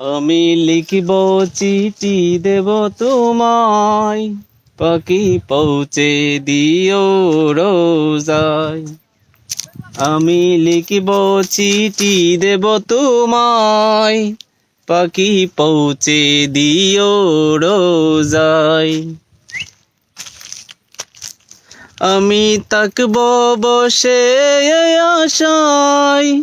আমি লিখিব চিঠি দেব তোমায়। পাখি পৌঁছে দিও রোজায়। আমি লিখিব চিঠি দেব তোমায়। পাখি পৌঁছে দিও রোজায়। আমি তাকব বসে আশায়।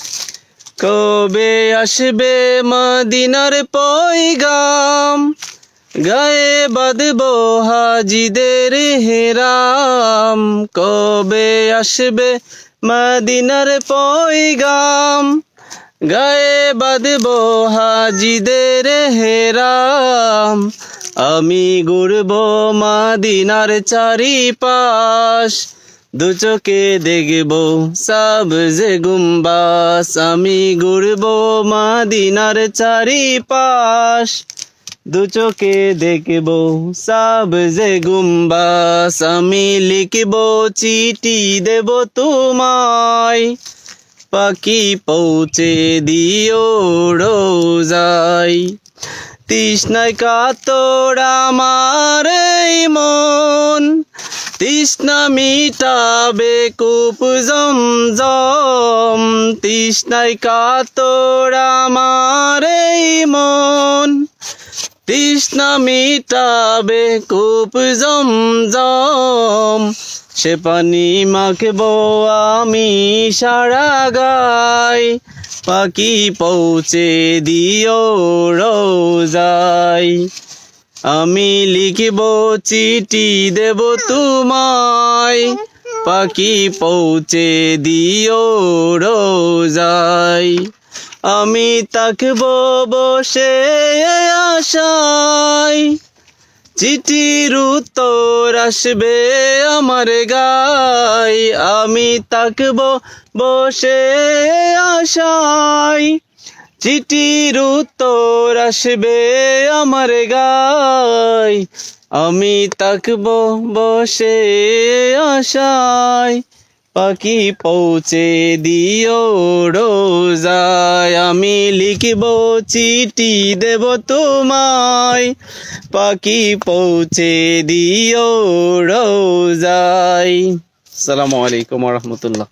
কবে আসবে মদিনার পয়গাম? গায়ে বাঁধব হাজিদের হেরাম। কবে আসবে মদিনার পয়গাম? গায়ে বাঁধব হাজিদের হেরাম। আমি ঘুরব মাদিনার চারিপাশ। দু চোখে দেখব সবজে গুম্বাস। আমি ঘুরব মাদিনার চারিপাশ। দু চোখে দেখব সবজে গুম্বাস। আমি লিখব চিঠি দেব তোমায়। পাখি পৌঁছে দিও রোজাই তৃষ্ণায় কাতর আমার মন। তৃষ্ণা মিটাবে কূপ জমজম, তৃষ্ণায় কাতর আমার এই মন। তৃষ্ণা মিটাবে কূপ জমজম, সে পানি মাখব আমি সারা গাই পাখি পৌঁছে দিও রোজাই আমি লিখিব চিঠি দেব তোমায়। পাখি পৌঁছে দিও রোজাই আমি তাকব বসে আশায়। চিঠির উত্তর আসবে আমার গাই আমি তাকব বসে আশায়। চিঠির উত্তর আসবে আমার গাই আমি তাকব বসে আশায়। পাখি পৌঁছে দিও রোজায়। আমি লিখব চিঠি দেব তোমায়। পাখি পৌঁছে দিও রোজায়। আসসালামু আলাইকুম রহমতুল্লাহ।